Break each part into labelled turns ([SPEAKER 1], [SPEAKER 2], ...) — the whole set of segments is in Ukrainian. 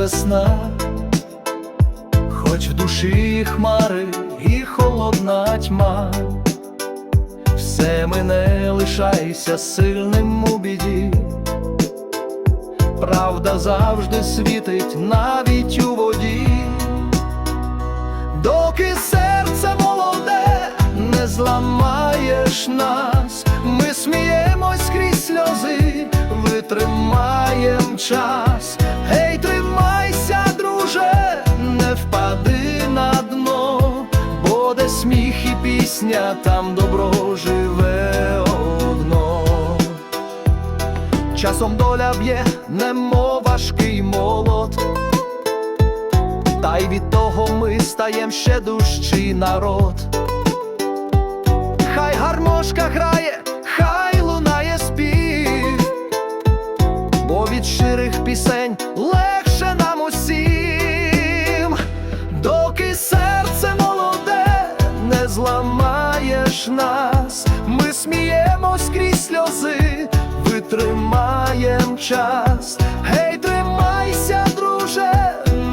[SPEAKER 1] весна, хоч в душі хмари і холодна тьма, все мене лишайся сильним у біді, правда завжди світить навіть у воді, доки серце молоде, не зламаєш нас, ми сміємось крізь сльози, витримаєм час. Гей, тримайся, друже, не впади на дно, бо сміх і пісня, там добро живе одно. Часом доля б'є, немов важкий молот. Та й від того ми стаєм ще дужчий народ. Хай гармошка грає, зламаєш нас, ми сміємось крізь сльози, витримаєм час. Гей, тримайся, друже,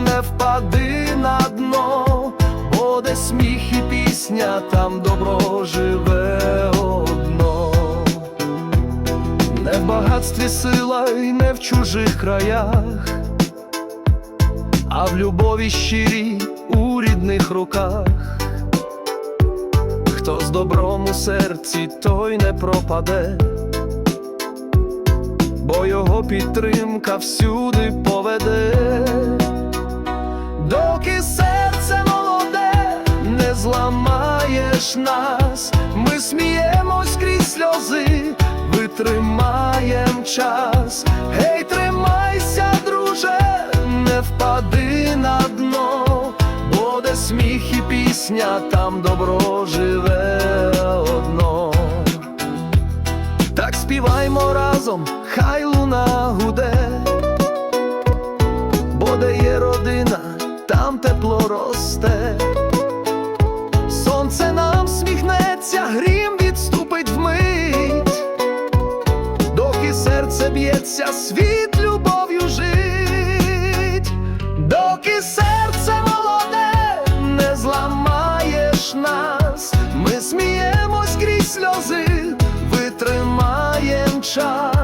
[SPEAKER 1] не впади на дно, бо сміх і пісня, там добро живе одно. Не в багатстві сила і не в чужих краях, а в любові щирій у рідних руках. Хто з добром у серці, той не пропаде, бо його підтримка всюди поведе, доки серце молоде, не зламаєш нас, ми сміємось крізь сльози, витримаєм час. Гей, тримайся, друже, не впади на сміх і пісня, там добро живе одно. Так співаймо разом, хай луна гуде, бо де є родина, там тепло росте. Сонце нам сміхнеться, грім відступить вмить, доки серце б'ється, світ Russia.